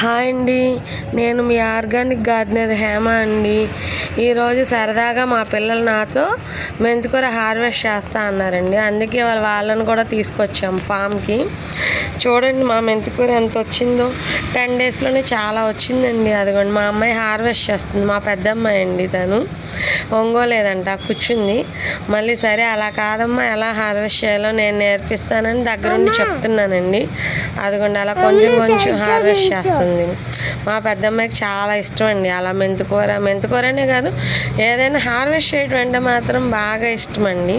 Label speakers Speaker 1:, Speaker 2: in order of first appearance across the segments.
Speaker 1: Hi అండి. నేను మీ organic gardener Hema అండి. ఈరోజు సరదాగా మా పిల్లలు నాతో మెంతికూర హార్వెస్ట్ చేస్తా అన్నారండి. అందుకే వాళ్ళ వాళ్ళని కూడా తీసుకొచ్చాం ఫామ్కి. చూడండి మా మెంతికూర ఎంత వచ్చిందో. టెన్ డేస్లోనే చాలా వచ్చిందండి. అదిగోండి మా అమ్మాయి హార్వెస్ట్ చేస్తుంది. మా పెద్ద అమ్మాయి అండి తను. ఒంగోలేదంట కూర్చుంది. మళ్ళీ సరే అలా కాదమ్మా ఎలా హార్వెస్ట్ చేయాలో నేను నేర్పిస్తానని దగ్గరుండి చెప్తున్నానండి. అదిగోండి అలా కొంచెం కొంచెం హార్వెస్ట్ చేస్తుంది. మా పెద్దమ్మాయికి చాలా ఇష్టం అండి అలా మెంతుకూర మెంతుకూరనే కాదు ఏదైనా హార్వెస్ట్ చేయడం అంటే మాత్రం బాగా ఇష్టం అండి.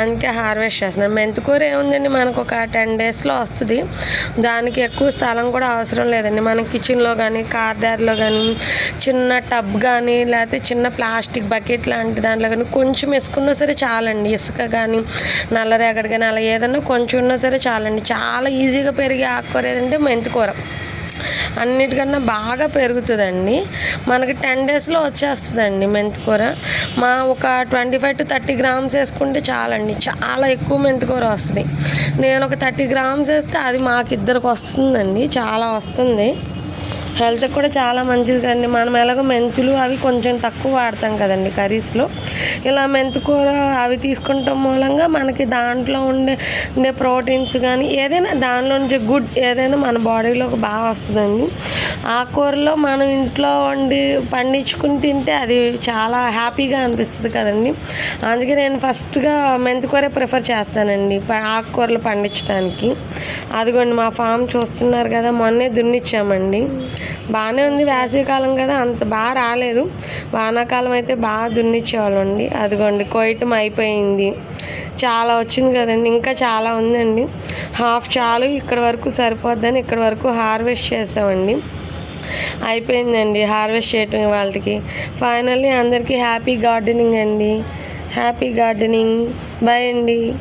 Speaker 1: అందుకే హార్వెస్ట్ చేస్తున్నాను మెంతికూర ఏముందండి? మనకు ఒక టెన్ డేస్లో వస్తుంది. దానికి ఎక్కువ స్థలం కూడా అవసరం లేదండి. మన కిచెన్లో కానీ కార్డార్లో కానీ చిన్న టబ్ కానీ లేకపోతే చిన్న ప్లాస్టిక్ బకెట్ లాంటి దాంట్లో కానీ కొంచెం ఇసుకున్నా సరే చాలండి. ఇసుక కానీ నల్లరేగడి కానీ అలా ఏదన్నా కొంచెం ఉన్నా సరే చాలండి. చాలా ఈజీగా పెరిగే ఆకుకూర ఏదంటే మెంతికూర అన్నిటికన్నా బాగా పెరుగుతుందండి. మనకి టెన్ డేస్లో వచ్చేస్తుందండి మెంతికూర మా ఒక twenty five to thirty grams వేసుకుంటే చాలండి. చాలా ఎక్కువ మెంతికూర వస్తుంది. నేను ఒక థర్టీ గ్రామ్స్ వేస్తే అది మాకిద్దరికి వస్తుందండి. చాలా వస్తుంది. హెల్త్కి కూడా చాలా మంచిది కదండి. మనం ఎలాగో మెంతులు అవి కొంచెం తక్కువ వాడతాం కదండి కర్రీస్లో. ఇలా మెంతుకూర అవి తీసుకుంటాం మూలంగా మనకి దాంట్లో ఉండే ఉండే ప్రోటీన్స్ కానీ ఏదైనా దానిలో నుంచి గుడ్ ఏదైనా మన బాడీలోకి బాగా వస్తుందండి. ఆకుకూరలో మనం ఇంట్లో వండి పండించుకుని తింటే అది చాలా హ్యాపీగా అనిపిస్తుంది కదండి. అందుకే నేను ఫస్ట్గా మెంతికూరే ప్రిఫర్ చేస్తానండి ప- ఆకుకూరలు పండించడానికి అదిగోండి మా ఫామ్ చూస్తున్నారు కదా మొన్నే దున్నిచ్చామండి. బాగానే ఉంది వేసవికాలం కదా అంత బాగా రాలేదు. వానాకాలం అయితే బాగా దున్నిచ్చేవాళ్ళండి అదిగోండి కొయ్యటం అయిపోయింది. చాలా వచ్చింది కదండి ఇంకా చాలా ఉందండి. హాఫ్ చాలు ఇక్కడ వరకు సరిపోద్దని ఇక్కడ వరకు హార్వెస్ట్ చేసామండి. అయిపోయిందండి హార్వెస్ట్ చేయటం వాళ్ళకి. ఫైనల్లీ అందరికీ హ్యాపీ గార్డెనింగ్ అండి. హ్యాపీ గార్డెనింగ్ బాయ్ అండి.